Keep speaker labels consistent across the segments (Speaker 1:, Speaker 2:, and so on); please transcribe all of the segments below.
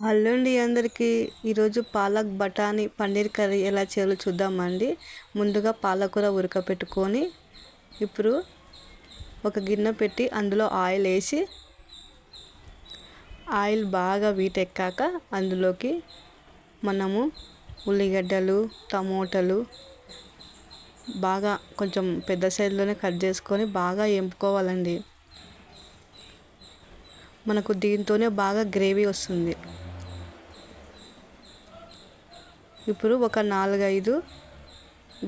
Speaker 1: Hello అండి అందరికీ ఈరోజు పాలక్ బఠానీ పన్నీర్ కర్రీ ఎలా చేయాలో చూద్దామండి. ముందుగా పాలకూర ఉడకపెట్టుకొని ఇప్పుడు ఒక గిన్నె పెట్టి అందులో ఆయిల్ వేసి ఆయిల్ బాగా వీటెక్కాక అందులోకి మనము ఉల్లిగడ్డలు టమోటాలు బాగా కొంచెం పెద్ద సైజులోనే కట్ చేసుకొని బాగా ఎంపుకోవాలండి. మనకు దీంతోనే బాగా గ్రేవీ వస్తుంది. ఇప్పుడు ఒక నాలుగైదు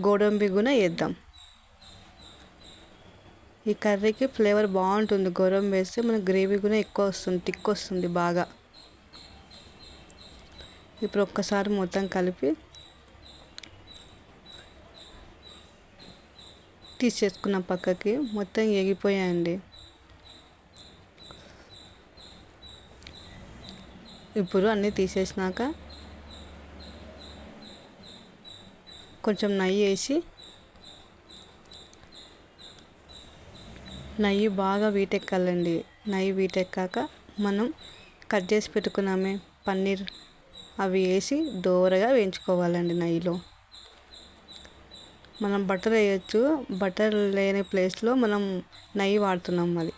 Speaker 1: గోడంబి కూడా వేద్దాం. ఈ కర్రీకి ఫ్లేవర్ బాగుంటుంది. గోడంబి వేస్తే మనకు గ్రేవీ కూడా ఎక్కువ వస్తుంది టిక్ వస్తుంది బాగా. ఇప్పుడు ఒక్కసారి మొత్తం కలిపి తీసేసుకున్న పక్కకి మొత్తం ఎగిపోయాయండి ఇప్పుడు అన్నీ తీసేసినాక కొంచెం నెయ్యి వేసి నెయ్యి బాగా వీటెక్కాలండి. నెయ్యి వీటెక్కాక మనం కట్ చేసి పెట్టుకున్నామే పన్నీర్. అవి వేసి దోరగా వేయించుకోవాలండి నెయ్యిలో. మనం బటర్ వేయచ్చు. బటర్ లేని ప్లేస్లో మనం నెయ్యి వాడుతున్నాం అది.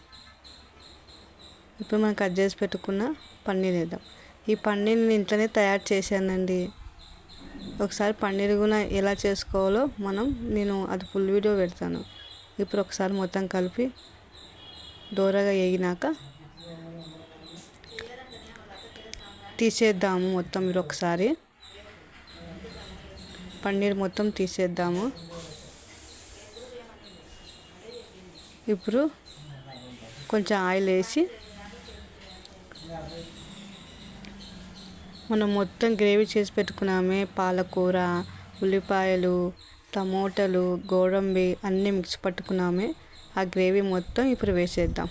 Speaker 1: ఇప్పుడు మనం కట్ చేసి పెట్టుకున్న పన్నీర్ వేద్దాం. ఈ పన్నీర్ని ఇంట్లోనే తయారు చేశానండి. ఒకసారి పన్నీర్ కూడా ఎలా చేసుకోవాలో మనం నేను అది ఫుల్ వీడియో పెడతాను. ఇప్పుడు ఒకసారి మొత్తం కలిపి దూరగా వేగినాక తీసేద్దాము మొత్తం మీరు ఒకసారి. పన్నీర్ మొత్తం తీసేద్దాము. ఇప్పుడు కొంచెం ఆయిల్ వేసి మనం మొత్తం గ్రేవీ చేసి పెట్టుకున్నామే. పాలకూర ఉల్లిపాయలు టమోటాలు గోడంబి అన్నీ మిక్స్ పట్టుకున్నామే. ఆ గ్రేవీ మొత్తం ఇప్పుడు వేసేద్దాం.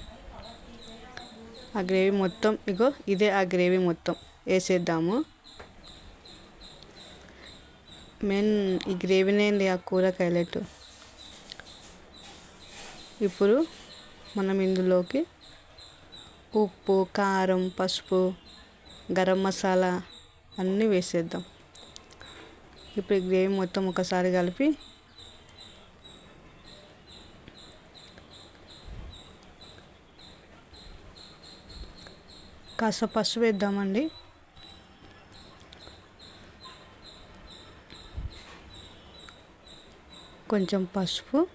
Speaker 1: ఆ గ్రేవీ మొత్తం ఇగో ఇదే ఆ గ్రేవీ మొత్తం వేసేద్దాము. మెయిన్ ఈ గ్రేవీనేంది ఆ కూర హైలైట్. ఇప్పుడు మనం ఇందులోకి ఉప్పు కారం పసుపు గరం మసాలా అన్నీ వేసేద్దాం. ఇప్పుడు గ్రేవీ మొత్తం ఒకసారి కలిపి కాస్త పసుపు వేద్దామండి. కొంచెం పసుపు.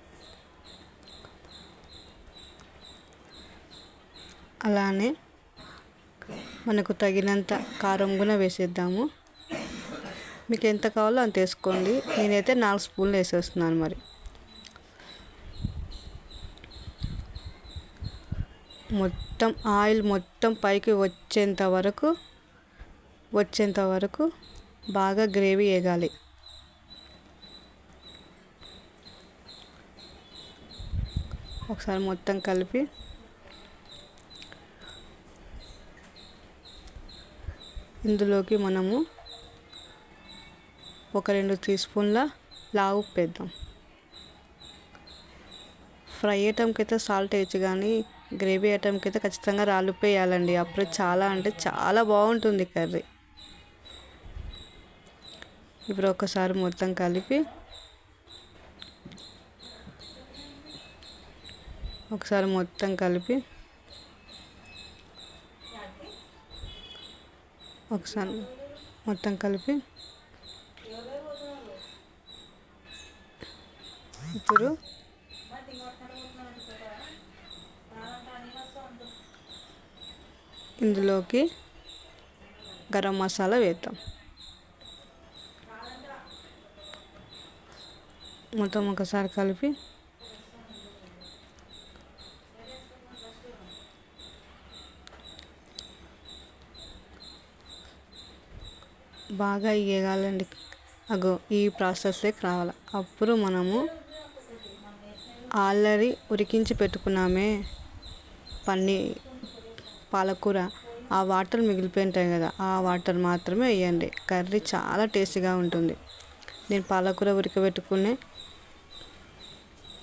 Speaker 1: అలానే మనకు తగినంత కారం కూడా వేసేద్దాము. మీకు ఎంత కావాలో అంత వేసుకోండి. నేనైతే నాలుగు స్పూన్లు వేసేస్తున్నాను మరి. మొత్తం ఆయిల్ మొత్తం పైకి వచ్చేంత వరకు వచ్చేంత వరకు బాగా గ్రేవీ వేగాలి. ఒకసారి మొత్తం కలిపి ఇందులోకి మనము ఒక రెండు టీ స్పూన్ల లావు పెద్దాం వేద్దాం. ఫ్రై ఐటమ్కి అయితే సాల్ట్ వేయచ్చు కానీ గ్రేవీ ఐటమ్కి అయితే ఖచ్చితంగా రాళ్ళు వేయాలండి అప్పుడు చాలా అంటే చాలా బాగుంటుంది కర్రీ. ఇప్పుడు ఒకసారి మొత్తం కలిపి ఒకసారి మొత్తం కలిపి ఒకసారి మొత్తం కలిపి. ఇప్పుడు ఇందులోకి గరం మసాలా వేద్దాం. మొత్తం ఒకసారి కలిపి బాగా వేగాలండి అగో ఈ ప్రాసెస్లోకి రావాలి అప్పుడు మనము ఆల్రెడీ ఉరికించి పెట్టుకున్నామే పన్నీ పాలకూర. ఆ వాటర్ మిగిలిపోయి ఉంటాయి కదా ఆ వాటర్ మాత్రమే వేయండి. కర్రీ చాలా టేస్టీగా ఉంటుంది. నేను పాలకూర ఉడకబెట్టుకునే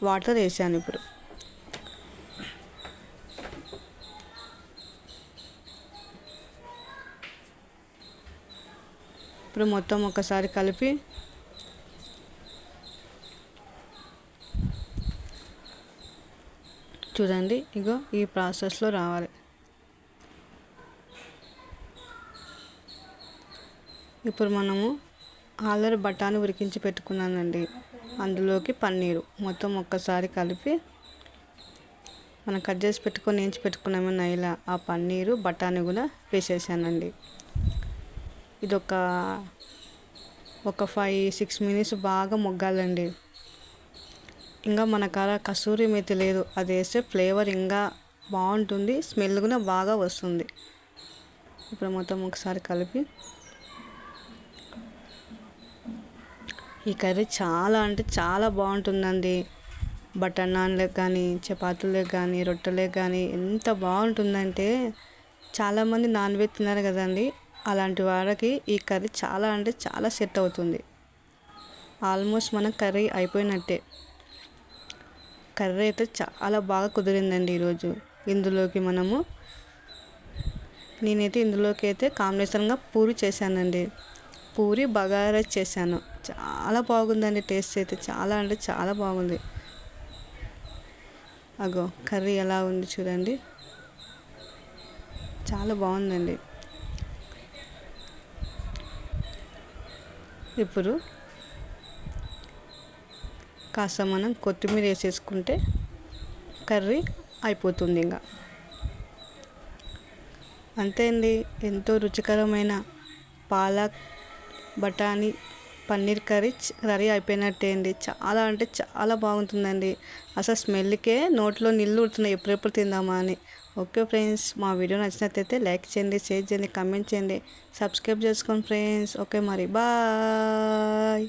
Speaker 1: వాటర్ వేసాను ఇప్పుడు. ఇప్పుడు మొత్తం ఒకసారి కలిపి చూడండి ఇగో ఈ ప్రాసెస్లో రావాలి. ఇప్పుడు మనము ఆలర్ బఠానీ ఉరికించి పెట్టుకున్నానండి. అందులోకి పన్నీరు మొత్తం ఒక్కసారి కలిపి మనం కట్ చేసి పెట్టుకొని ఏంచి పెట్టుకున్నాము నైలా ఆ పన్నీరు బఠానీ కూడా వేసేసానండి. ఇది ఒక ఒక ఫైవ్ సిక్స్ మినిట్స్ బాగా మొగ్గాలండి. ఇంకా మన కాడ కసూరి మెతి లేదు. అది వేస్తే ఫ్లేవర్ ఇంకా బాగుంటుంది స్మెల్ కూడా బాగా వస్తుంది. ఇప్పుడు మొత్తం ఒకసారి కలిపి ఈ కర్రీ చాలా అంటే చాలా బాగుంటుందండి. బటర్ నాన్లకు కానీ చపాతీలకు కానీ రొట్టెలకు కానీ ఎంత బాగుంటుందంటే చాలామంది నాన్ వెజ్ తిన్నారు కదండి. అలాంటి వారికి ఈ కర్రీ చాలా అంటే చాలా సెట్ అవుతుంది. ఆల్మోస్ట్ మన కర్రీ అయిపోయినట్టే. కర్రీ అయితే చాలా బాగా కుదిరిందండి ఈరోజు. ఇందులోకి మనము నేనైతే ఇందులోకి అయితే కాంబినేషన్గా పూరి చేశానండి. పూరి బగారా చేశాను. చాలా బాగుందండి టేస్ట్ అయితే. చాలా అంటే చాలా బాగుంది. అగో కర్రీ ఎలా ఉంది చూడండి. చాలా బాగుందండి. ఇప్పుడు కాస్త మనం కొత్తిమీర వేసేసుకుంటే కర్రీ అయిపోతుంది ఇంకా. అంతే అండి. ఎంతో రుచికరమైన పాలక్ బఠానీ పన్నీర్ కర్రీ కర్రీ అయిపోయినట్టే అండి. చాలా అంటే చాలా బాగుంటుందండి. అసలు స్మెల్కే నోట్లో నీళ్ళు ఉడుతున్నాయి ఎప్పుడెప్పుడు తిందామా అని. ఓకే ఫ్రెండ్స్ మా వీడియో నచ్చినట్లయితే లైక్ చేయండి షేర్ చేయండి కమెంట్ చేయండి. సబ్స్క్రైబ్ చేసుకోండి ఫ్రెండ్స్. ఓకే మరి బాయ్.